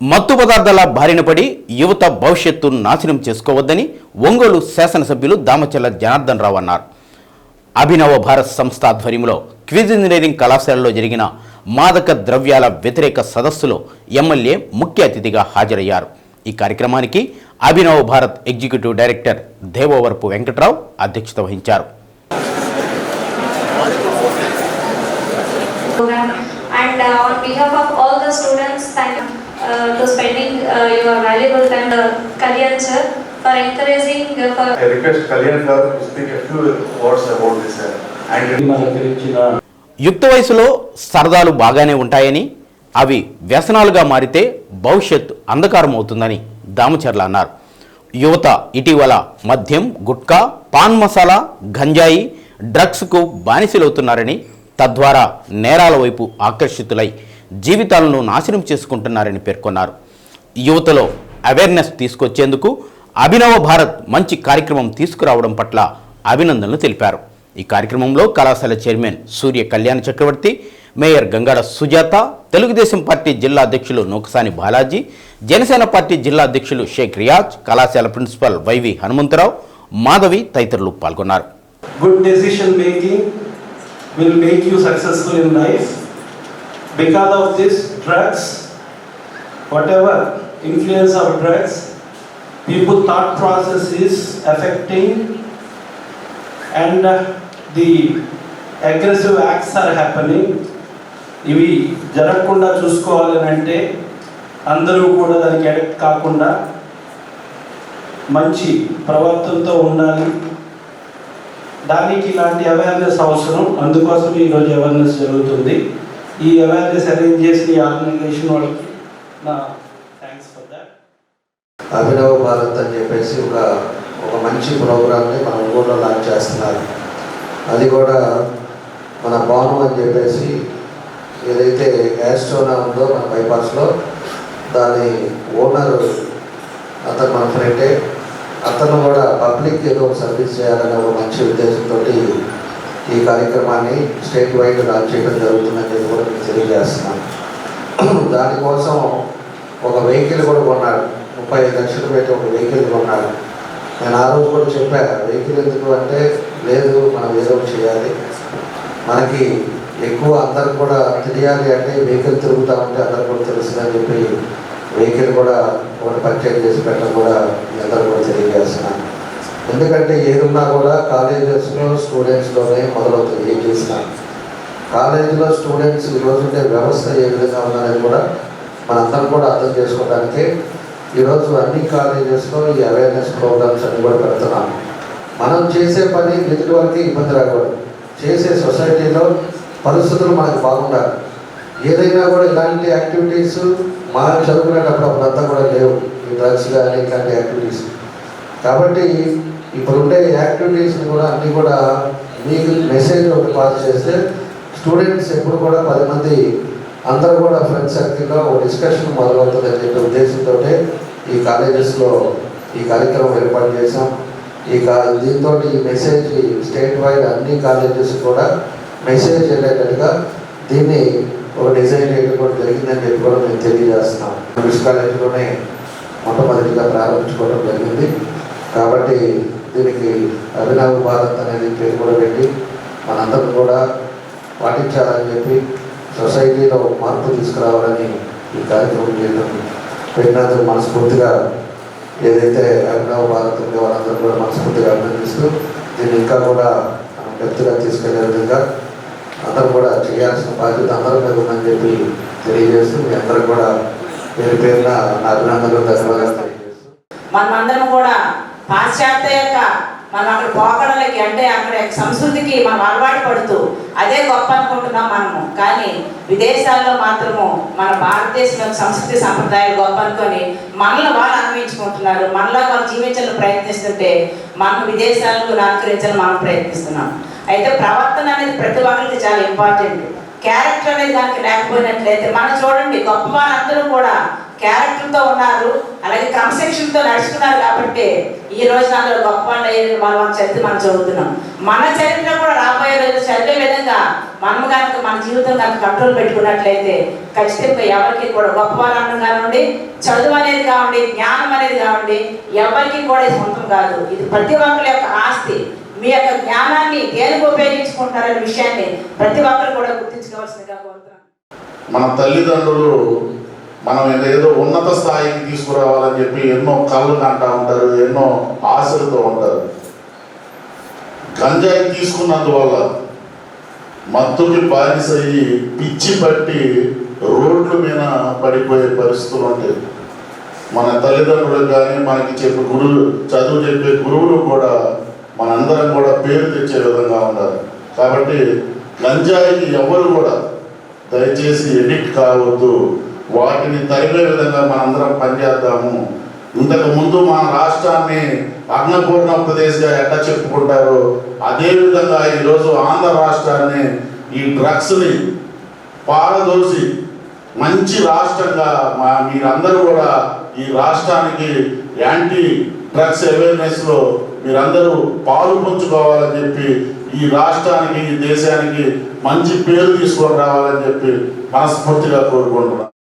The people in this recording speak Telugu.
మత్తు పదార్థాల బారిన పడి యువత భవిష్యత్తు నాశనం చేసుకోవద్దని ఒంగోలు శాసనసభ్యులు దామచల్ల జనార్దన్ రావు అన్నారు. అభినవ భారత్ సంస్థ ఆధ్వర్యంలో క్విజ్ ఇంజనీరింగ్ కళాశాలలో జరిగిన మాదక ద్రవ్యాల వ్యతిరేక సదస్సులో ఎమ్మెల్యే ముఖ్య అతిథిగా హాజరయ్యారు. ఈ కార్యక్రమానికి అభినవ భారత్ ఎగ్జిక్యూటివ్ డైరెక్టర్ దేవవరపు వెంకట్రావు అధ్యక్షత వహించారు. And uh, on behalf of all the students thank you. Uh, to spending uh, your valuable time uh, Kalyan sir for encouraging uh, for I request Kalyan sir to speak a few words about this sir. and యుక్త వయసులో సరదాలు బాగానే ఉంటాయని అవి వ్యసనాలుగా మారితే భవిష్యత్ అంధకారం అవుతుందని దామచర్ల అన్నారు యువత ఇటీవల మద్యం గుట్కా పాన్ మసాలా గంజాయి డ్రగ్స్కు బానిసలవుతున్నారని తద్వారా నేరాల వైపు ఆకర్షితులై జీవితాలను నాశనం చేసుకుంటున్నారని పేర్కొన్నారు. యువతలో అవేర్నెస్ తీసుకొచ్చేందుకు అభినవ భారత్ మంచి కార్యక్రమం తీసుకురావడం పట్ల అభినందనలు తెలిపారు. ఈ కార్యక్రమంలో కళాశాల chairman Surya Kalyana Chakravarthi mayor Gangada Sujatha Telugu Desam party జిల్లా అధ్యక్షులు నూకసాని బాలాజీ జనసేన పార్టీ జిల్లా అధ్యక్షులు షేక్ రియాజ్ కళాశాల ప్రిన్సిపల్ వైవి హనుమంతరావు మాధవి తదితరులు పాల్గొన్నారు. Good decision making will make you successful in life because of this drugs drugs, ever influence of drugs people thought process is affecting and the aggressive acts are happening ఇవి జరగకుండా చూసుకోవాలని అంటే అందరూ కూడా దానికి అడక్ట్ కాకుండా మంచి ప్రవర్తనతో ఉండాలి దానికి ఇలాంటి అవేర్నెస్ అవసరం అందుకోసం ఈరోజు అవేర్నెస్ జరుగుతుంది ఈ అవేర్నెస్ అరేంజ్ చేసిన ఈ ఆర్గనైజేషన్ వాళ్ళకి నా థ్యాంక్స్ ఫర్ దాట్ అభినవ భారత్ అని చెప్పేసి ఒక ఒక మంచి ప్రోగ్రామ్ని మన ఊళ్ళో లాంచ్ చేస్తున్నారు. అది కూడా మన భవనం అని చెప్పేసి ఏదైతే యాస్ట్రోనా ఉందో మన బైపాస్లో దాని ఓనర్ అతను మన ఫ్రెండే అతను కూడా పబ్లిక్ ఏదో ఒక సర్వీస్ చేయాలనే ఒక మంచి ఉద్దేశంతో ఈ కార్యక్రమాన్ని స్టేట్ వైడ్ లాంచ్ చేయడం జరుగుతుందని చెప్పి కూడా మీకు తెలియజేస్తున్నాను. దానికోసం ఒక వెహికల్ కూడా కొన్నాడు. ముప్పై ఐదు లక్షలు పెట్టి ఒక వెహికల్ కొన్నాడు. నేను ఆ రోజు కూడా చెప్పాను వెహికల్ ఎందుకు అంటే లేదు మనం ఏదో ఒకటి చేయాలి. మనకి ఎక్కువ అందరికి కూడా తెలియాలి అంటే వెహికల్ తిరుగుతూ ఉంటే అందరు కూడా తెలుస్తుందని చెప్పి వెహికల్ కూడా ఒకటి పర్చేజ్ చేసి పెట్టడం కూడా అందరూ కూడా తెలియజేస్తున్నాను. ఎందుకంటే ఏదున్నా కూడా కాలేజెస్లో స్టూడెంట్స్లోనే మొదలవుతుంది ఏం చేసినా కాలేజీలో స్టూడెంట్స్ ఈరోజు ఉండే వ్యవస్థ ఏ విధంగా ఉందనేది కూడా మనందరం కూడా అర్థం చేసుకోవడానికి ఈరోజు అన్ని కాలేజెస్లో ఈ అవేర్నెస్ ప్రోగ్రామ్స్ అన్ని కూడా పెడుతున్నాం. మనం చేసే పని ఎదుటి వారికి ఇబ్బంది రాకూడదు. చేసే సొసైటీలో పరిస్థితులు మనకు బాగుండాలి. ఏదైనా కూడా ఇలాంటి యాక్టివిటీస్ మా చదువుకునేటప్పుడు అప్పుడంతా కూడా లేవు. ఈ డ్రగ్స్ కానీ ఇలాంటి యాక్టివిటీస్. కాబట్టి ఇప్పుడు ఉండే యాక్టివిటీస్ని కూడా అన్నీ కూడా మీకు మెసేజ్ ఒకటి పాస్ చేస్తే స్టూడెంట్స్ ఎప్పుడు కూడా పది మంది అందరూ కూడా ఫ్రెండ్స్ సర్కిల్లో ఒక డిస్కషన్ మొదలవుతుందని చెప్పే ఉద్దేశంతో ఈ కాలేజెస్లో ఈ కార్యక్రమం ఏర్పాటు చేశాం. ఈ కా దీంతో ఈ మెసేజ్ స్టేట్ వైడ్ అన్ని కాలేజెస్ కూడా మెసేజ్ వెళ్ళేటట్టుగా దీన్ని ఒక డిజైన్ చేయడం కూడా జరిగిందని చెప్పి కూడా మేము తెలియజేస్తున్నాం. మిస్ కాలేజీలోనే మొట్టమొదటిగా ప్రారంభించుకోవడం జరిగింది. కాబట్టి దీనికి అభినవ భారత్ అనేది పేరు కూడా పెట్టి మనందరం కూడా పాటించాలని చెప్పి సొసైటీలో మార్పు తీసుకురావాలని ఈ కార్యక్రమం చేయడం పెట్టినందుకు మనస్ఫూర్తిగా ఏదైతే అభినవ భారత్ ఉందో వాళ్ళందరూ కూడా మనస్ఫూర్తిగా అభినందిస్తూ దీన్ని ఇంకా కూడా మనం డెప్త్గా తీసుకెళ్ళే విధంగా అందరూ కూడా చేయాల్సిన బాధ్యత అందరి మీద ఉందని చెప్పి తెలియజేస్తూ మీ అందరూ కూడా పేరు పేరున నా అభినందనలు ధన్యవాదాలు తెలియజేస్తూ. మనమందరం కూడా పాశ్చాత్య యొక్క మనం అక్కడ పోకడలకి అంటే అక్కడ సంస్కృతికి మనం అలవాటు పడుతూ అదే గొప్ప అనుకుంటున్నాం మనము. కానీ విదేశాల్లో మాత్రము మన భారతదేశం యొక్క సంస్కృతి సంప్రదాయాలు గొప్ప అనుకొని మనలో వాళ్ళు అనుభవించుకుంటున్నారు మనలో వాళ్ళు జీవించాలని ప్రయత్నిస్తుంటే మనం విదేశాలకు అనుకరించాలని మనం ప్రయత్నిస్తున్నాం. అయితే ప్రవర్తన అనేది ప్రతి ఒక్కరికి చాలా ఇంపార్టెంట్ క్యారెక్టర్ అనేది దానికి లేకపోయినట్లయితే మనం చూడండి గొప్ప వాళ్ళందరూ కూడా క్యారెక్టర్తో ఉన్నారు అలాగే క్రమశిక్షణతో నడుచుకున్నారు కాబట్టి ఈ రోజు అందరూ గొప్ప వాళ్ళు అయ్యారని మనం చరిత్ర మనం చదువుతున్నాం. మన చరిత్ర కూడా రాబోయే రోజు చదివే విధంగా మనం కనుక మన జీవితం కనుక కంట్రోల్ పెట్టుకున్నట్లయితే ఖచ్చితంగా ఎవరికి కూడా గొప్ప వాళ్ళు కానివ్వండి చదువు అనేది కావండి జ్ఞానం అనేది కావండి ఎవరికి కూడా ఇది సొంతం కాదు. ఇది ప్రతి ఒక్కరి యొక్క ఆస్తి. మీ యొక్క జ్ఞానాన్ని దేనికి ఉపయోగించుకుంటారనే విషయాన్ని ప్రతి ఒక్కరు కూడా గుర్తించుకోవాల్సిందిగా కోరుతున్నాను. మన తల్లిదండ్రులు మనం ఏదో ఉన్నత స్థాయికి తీసుకురావాలని చెప్పి ఎన్నో కళ్ళు కంటా ఉంటారు ఎన్నో ఆశలతో ఉంటారు. గంజాయి తీసుకున్నందువల్ల మత్తుకి బానిసయ్యి పిచ్చి పట్టి రోడ్ల మీద పడిపోయే పరిస్థితులు ఉంటాయి. మన తల్లిదండ్రులకు కానీ మనకి చెప్పే గురువు చదువు చెప్పే గురువులు కూడా మనందరం కూడా పేరు తెచ్చే విధంగా ఉండాలి. కాబట్టి గంజాయికి ఎవరు కూడా దయచేసి ఎడిక్ట్ కావద్దు. వాటిని తరిమే విధంగా మనందరం పనిచేద్దాము. ఇంతకు ముందు మన రాష్ట్రాన్ని అన్నపూర్ణ ప్రదేశ్గా ఎట్లా చెప్పుకుంటారో అదే విధంగా ఈరోజు ఆంధ్ర రాష్ట్రాన్ని ఈ డ్రగ్స్ని పారదోసి మంచి రాష్ట్రంగా మా మీరందరూ కూడా ఈ రాష్ట్రానికి యాంటీ డ్రగ్స్ అవేర్నెస్లో మీరందరూ పాలు పంచుకోవాలని చెప్పి ఈ రాష్ట్రానికి ఈ దేశానికి మంచి పేరు తీసుకొని రావాలని చెప్పి మనస్ఫూర్తిగా కోరుకుంటున్నాను.